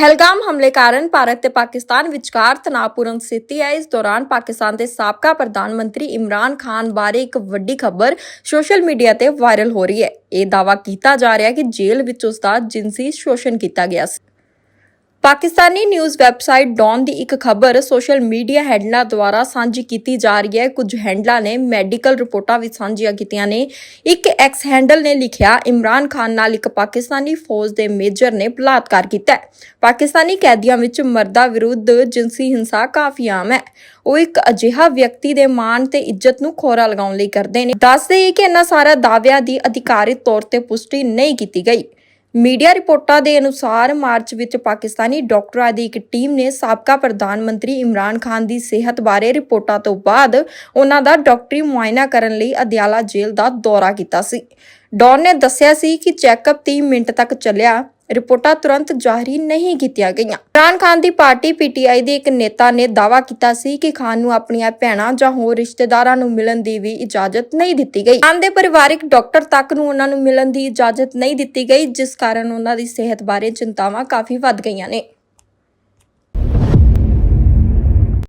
ਪਹਿਲਗਾਮ ਹਮਲੇ ਕਾਰਨ ਭਾਰਤ ਤੇ ਪਾਕਿਸਤਾਨ ਵਿਚਕਾਰ ਤਣਾਅਪੂਰਨ ਸਥਿਤੀ ਹੈ। ਇਸ ਦੌਰਾਨ ਪਾਕਿਸਤਾਨ ਦੇ ਸਾਬਕਾ ਪ੍ਰਧਾਨ ਮੰਤਰੀ ਇਮਰਾਨ ਖਾਨ ਬਾਰੇ ਇੱਕ ਵੱਡੀ ਖਬਰ ਸੋਸ਼ਲ ਮੀਡੀਆ ਤੇ ਵਾਇਰਲ ਹੋ ਰਹੀ ਹੈ। ਇਹ ਦਾਅਵਾ ਕੀਤਾ ਜਾ ਰਿਹਾ ਹੈ ਕਿ ਜੇਲ੍ਹ ਵਿੱਚ ਉਸ ਦਾ ਜਿਨਸੀ ਸ਼ੋਸ਼ਣ ਕੀਤਾ ਗਿਆ ਸੀ। ਪਾਕਿਸਤਾਨੀ ਨਿਊਜ਼ ਵੈਬਸਾਈਟ ਡੌਨ ਦੀ ਇੱਕ ਖਬਰ ਸੋਸ਼ਲ ਮੀਡੀਆ ਹੈਂਡਲਾਂ ਦੁਆਰਾ ਸਾਂਝੀ ਕੀਤੀ ਜਾ ਰਹੀ ਹੈ। ਕੁਝ ਹੈਂਡਲਾਂ ਨੇ ਮੈਡੀਕਲ ਰਿਪੋਰਟਾਂ ਵੀ ਸਾਂਝੀਆਂ ਕੀਤੀਆਂ ਨੇ। ਇੱਕ ਐਕਸ ਹੈਂਡਲ ਨੇ ਲਿਖਿਆ, ਇਮਰਾਨ ਖਾਨ ਨਾਲ ਇੱਕ ਪਾਕਿਸਤਾਨੀ ਫੌਜ ਦੇ ਮੇਜਰ ਨੇ ਬਲਾਤਕਾਰ ਕੀਤਾ ਹੈ। ਪਾਕਿਸਤਾਨੀ ਕੈਦੀਆਂ ਵਿੱਚ ਮਰਦਾਂ ਵਿਰੁੱਧ ਜਿਨਸੀ ਹਿੰਸਾ ਕਾਫੀ ਆਮ ਹੈ। ਉਹ ਇੱਕ ਅਜਿਹਾ ਵਿਅਕਤੀ ਦੇ ਮਾਣ ਤੇ ਇੱਜ਼ਤ ਨੂੰ ਖੋਰਾ ਲਗਾਉਣ ਲਈ ਕਰਦੇ ਨੇ। ਦੱਸਦੇ ਕਿ ਇਹਨਾਂ ਸਾਰਾ ਦਾਅਵਿਆਂ ਦੀ ਅਧਿਕਾਰਿਤ ਤੌਰ ਤੇ ਪੁਸ਼ਟੀ ਨਹੀਂ ਕੀਤੀ ਗਈ। ਮੀਡੀਆ ਰਿਪੋਰਟਾਂ ਦੇ ਅਨੁਸਾਰ ਮਾਰਚ ਵਿੱਚ ਪਾਕਿਸਤਾਨੀ ਡਾਕਟਰਾਂ ਦੀ ਇੱਕ ਟੀਮ ਨੇ ਸਾਬਕਾ ਪ੍ਰਧਾਨ ਮੰਤਰੀ ਇਮਰਾਨ ਖਾਨ ਦੀ ਸਿਹਤ ਬਾਰੇ ਰਿਪੋਰਟਾਂ ਤੋਂ ਬਾਅਦ ਉਹਨਾਂ ਦਾ ਡਾਕਟਰੀ ਮੁਆਇਨਾ ਕਰਨ ਲਈ ਅਦਿਆਲਾ ਜੇਲ੍ਹ ਦਾ ਦੌਰਾ ਕੀਤਾ ਸੀ। ਡੌਨ ਨੇ ਦੱਸਿਆ ਸੀ ਕਿ ਚੈੱਕਅਪ 30 ਮਿੰਟ ਤੱਕ ਚੱਲਿਆ। ਰਿਪੋਰਟਾਂ ਤੁਰੰਤ ਜਾਰੀ ਨਹੀਂ ਕੀਤੀਆਂ ਗਈਆਂ। ਇਮਰਾਨ ਖਾਨ ਦੀ ਪਾਰਟੀ ਪੀਟੀਆਈ ਦੇ ਇੱਕ ਨੇਤਾ ਨੇ ਦਾਅਵਾ ਕੀਤਾ ਸੀ ਕਿ ਖਾਨ ਨੂੰ ਆਪਣੀਆਂ ਭੈਣਾਂ ਜਾਂ ਹੋਰ ਰਿਸ਼ਤੇਦਾਰਾਂ ਨੂੰ ਮਿਲਣ ਦੀ ਵੀ ਇਜਾਜ਼ਤ ਨਹੀਂ ਦਿੱਤੀ ਗਈ। ਖਾਨ ਦੇ ਪਰਿਵਾਰਿਕ ਡਾਕਟਰ ਤੱਕ ਨੂੰ ਉਹਨਾਂ ਨੂੰ ਮਿਲਣ ਦੀ ਇਜਾਜ਼ਤ ਨਹੀਂ ਦਿੱਤੀ ਗਈ, ਜਿਸ ਕਾਰਨ ਉਹਨਾਂ ਦੀ ਸਿਹਤ ਬਾਰੇ ਚਿੰਤਾਵਾਂ ਕਾਫੀ ਵੱਧ ਗਈਆਂ ਨੇ।